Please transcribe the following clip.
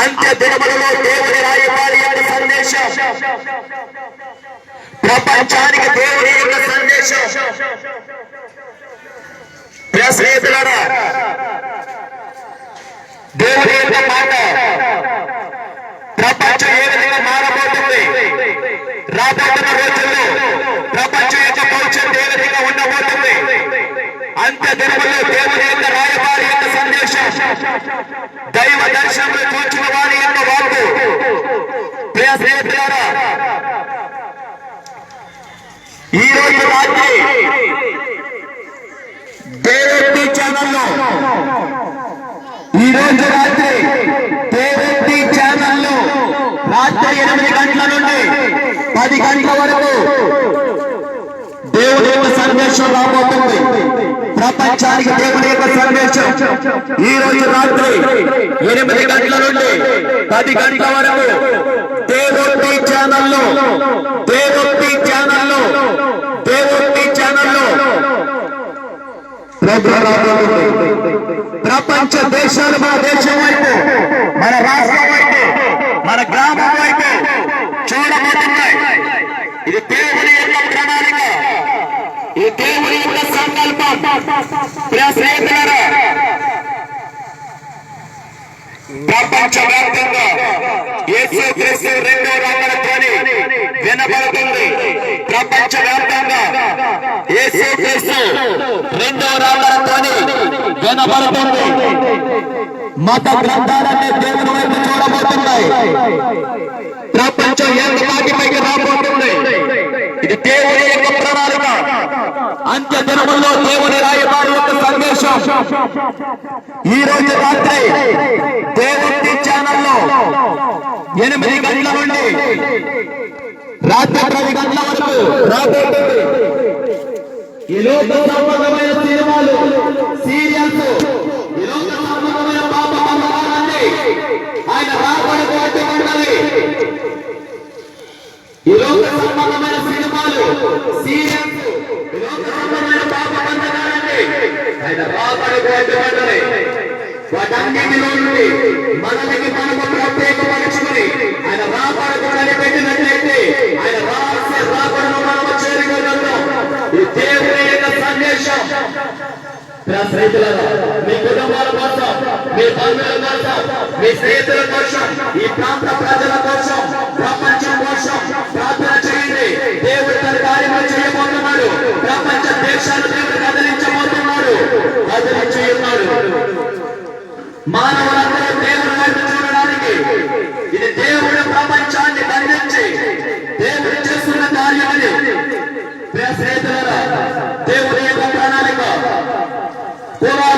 అంత్య దినములలో దేవుని రాయబారి యొక్క సందేశం. ప్రపంచానికి దేవుని యొక్క సందేశం. ప్రియ స్నేహితులారా దేవుని యొక్క మాట ప్రపంచం ఏ విధంగా మారబోతుంది? రాబోతున్న రోజుల్లో ప్రపంచం యొక్క భవిష్యత్తు ఏ విధంగా ఉండబోతుంది? అంత్య దినముల్లో దేవుని యొక్క రాయబారి దర్శనం సందేశం దైవ దర్శనంలో చూచిన వారి యొక్క వాక్కు. ప్రియ స్నేహితులారా ఈ రోజు రాత్రి ఈ రోజు రాత్రి దేవోక్తి ఛానల్లో రాత్రి ఎనిమిది గంటల నుండి పది గంటల వరకు దేవుని యొక్క సందేశం రాబోతుంది. ఈ రోజు రాత్రి ఎనిమిది గంటల నుండి పది గంటల వరకు దేవోక్తి ఛానల్లో దేవోక్తి ఛానల్లో దేవోక్తి ఛానల్లో ప్రపంచ దేశాలు మన దేశం వైపు మన రాష్ట్రం వైపు మన గ్రామం వైపు చూడబోతున్నాయి. ఇది దేవుని యొక్క ప్రణాళిక ఈ దేవుని సంకల్పం ప్రియ స్నేహితులారా ప్రపంచవ్యాప్తంగా యేసు క్రీస్తు రెండో రాకడతోని వినబడుతుంది. ప్రపంచవ్యాప్తంగా యేసు క్రీస్తు రెండో రాకడతోని వినబడుతుంది. మత గ్రంథాలన్నీ దేవుని వైపు చూడబోతున్నాయి. ప్రపంచం ఎంత మాటి పైకి రాబోతుంది? ఇది దేవుని యొక్క ప్రణాళిక. అంత్య దినముల్లో దేవుని రాయబారి యొక్క సందేశం. ఈ రోజు రాత్రి దేవుడి ఛానల్లో ఎనిమిది గంటల నుండి రాత్రి పది గంటల వరకు రాబోతుంది. ఈ లోక సంబంధమైన సినిమాలు సీరియల్స్ ఈ లోక సంబంధమైన పాప బంధనాలన్నీ ఆయన రాబడి అడ్డుకుండాలి ఈ లోక సంబంధమైన సినిమాలు సీరియల్స్ ఈ లోక సంబంధమైన పాప బంధనాలన్నీ ఆయన రాబడి వాటన్నిటిలో నుండి మనలకి మనము ప్రత్యేకపరచుకుని ఆయన రాబడకూడని పెట్టినట్లయితే ఆయన రాష్ట్ర రాబడను మనము చేరుకోగలుగుతాం ఈ దేవుని యొక్క సందేశం మీ కుటుంబాల కోసం మీ బంధువుల కోసం మీ స్నేహితుల కోసం ఈ ప్రాంత ప్రజల కోసం ప్రియ